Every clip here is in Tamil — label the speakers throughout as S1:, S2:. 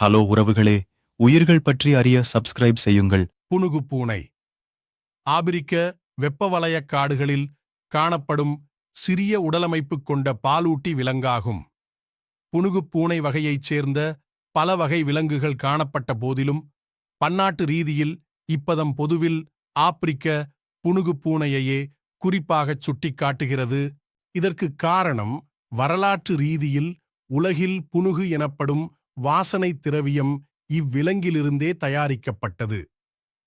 S1: ஹலோ உறவுகளே உயிர்கள் பற்றி அறிய சப்ஸ்கிரைப் செய்யுங்கள்.
S2: புனுகு பூனை. ஆபிரிக்க வெப்பவலய காடுகளில் காணப்படும் சிறிய உடலமைப்பு கொண்ட பாலூட்டி விலங்காகும். புனுகு பூனை வகையைச் சேர்ந்த பல வகை விலங்குகள் காணப்பட்ட போதிலும் பன்னாட்டு ரீதியில் இப்பதம் பொதுவில் ஆப்பிரிக்க புனுகு பூனையையே குறிப்பாகச் சுட்டிக்காட்டுகிறது. இதற்கு காரணம் வரலாற்று ரீதியில் உலகில் புனுகு எனப்படும் வாசனை திரவியம் இவ்விலங்கிலிருந்தே தயாரிக்கப்பட்டது.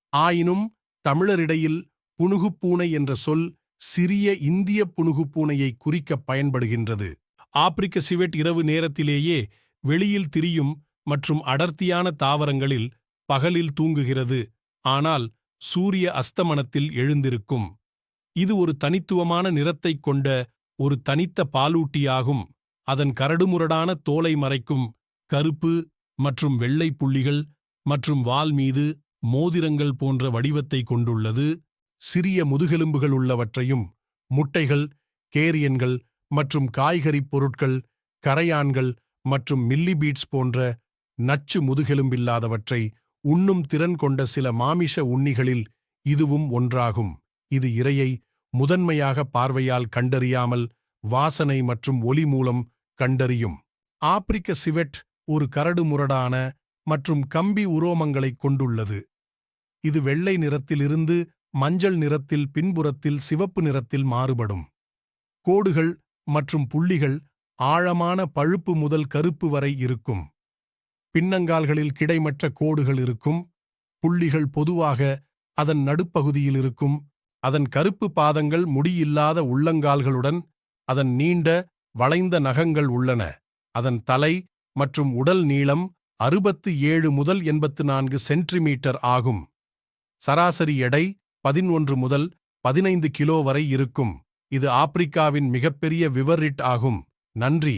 S2: ஆயினும் தமிழரிடையில் புனுகுப்பூனை என்ற சொல் சிறிய இந்திய புனுகுப்பூனையை குறிக்க பயன்படுகின்றது. ஆப்பிரிக்க சிவெட் இரவு நேரத்திலேயே வெளியில் திரியும் மற்றும் அடர்த்தியான தாவரங்களில் பகலில் தூங்குகிறது. ஆனால் சூரிய அஸ்தமனத்தில் எழுந்திருக்கும். இது ஒரு தனித்துவமான நிறத்தைக் கொண்ட ஒரு தனித்த பாலூட்டியாகும். அதன் கரடுமுரடான தோலை மறைக்கும் கருப்பு மற்றும் வெள்ளை புள்ளிகள் மற்றும் வால் மீது மோதிரங்கள் போன்ற வடிவத்தை கொண்டுள்ளது. சிறிய முதுகெலும்புகள் உள்ளவற்றையும் முட்டைகள் கேரியன்கள் மற்றும் காய்கறிப் பொருட்கள் கரையான்கள் மற்றும் மில்லிபீட்ஸ் போன்ற நச்சு முதுகெலும்பில்லாதவற்றை உண்ணும் திறன் கொண்ட சில மாமிச உண்ணிகளில் இதுவும் ஒன்றாகும். இது இரையை முதன்மையாக பார்வையால் கண்டறியாமல் வாசனை மற்றும் ஒலி மூலம் கண்டறியும். ஆப்பிரிக்க சிவெட் ஒரு கரடுமுரடான மற்றும் கம்பி உரோமங்களைக் கொண்டுள்ளது. இது வெள்ளை நிறத்திலிருந்து மஞ்சள் நிறத்தில் பின்புறத்தில் சிவப்பு நிறத்தில் மாறுபடும். கோடுகள் மற்றும் புள்ளிகள் ஆழமான பழுப்பு முதல் கருப்பு வரை இருக்கும். பின்னங்கால்களில் கிடைமற்ற கோடுகள் இருக்கும். புள்ளிகள் பொதுவாக அதன் நடுப்பகுதியில் இருக்கும். அதன் கருப்பு பாதங்கள் முடியில்லாத உள்ளங்கால்களுடன் அதன் நீண்ட வளைந்த நகங்கள் உள்ளன. அதன் தலை மற்றும் உடல் நீளம் அறுபத்து ஏழு முதல் எண்பத்து நான்கு சென்டிமீட்டர் ஆகும். சராசரி எடை பதினொன்று முதல் பதினைந்து கிலோ வரை இருக்கும். இது ஆப்பிரிக்காவின் மிகப்பெரிய விவரிட் ஆகும். நன்றி.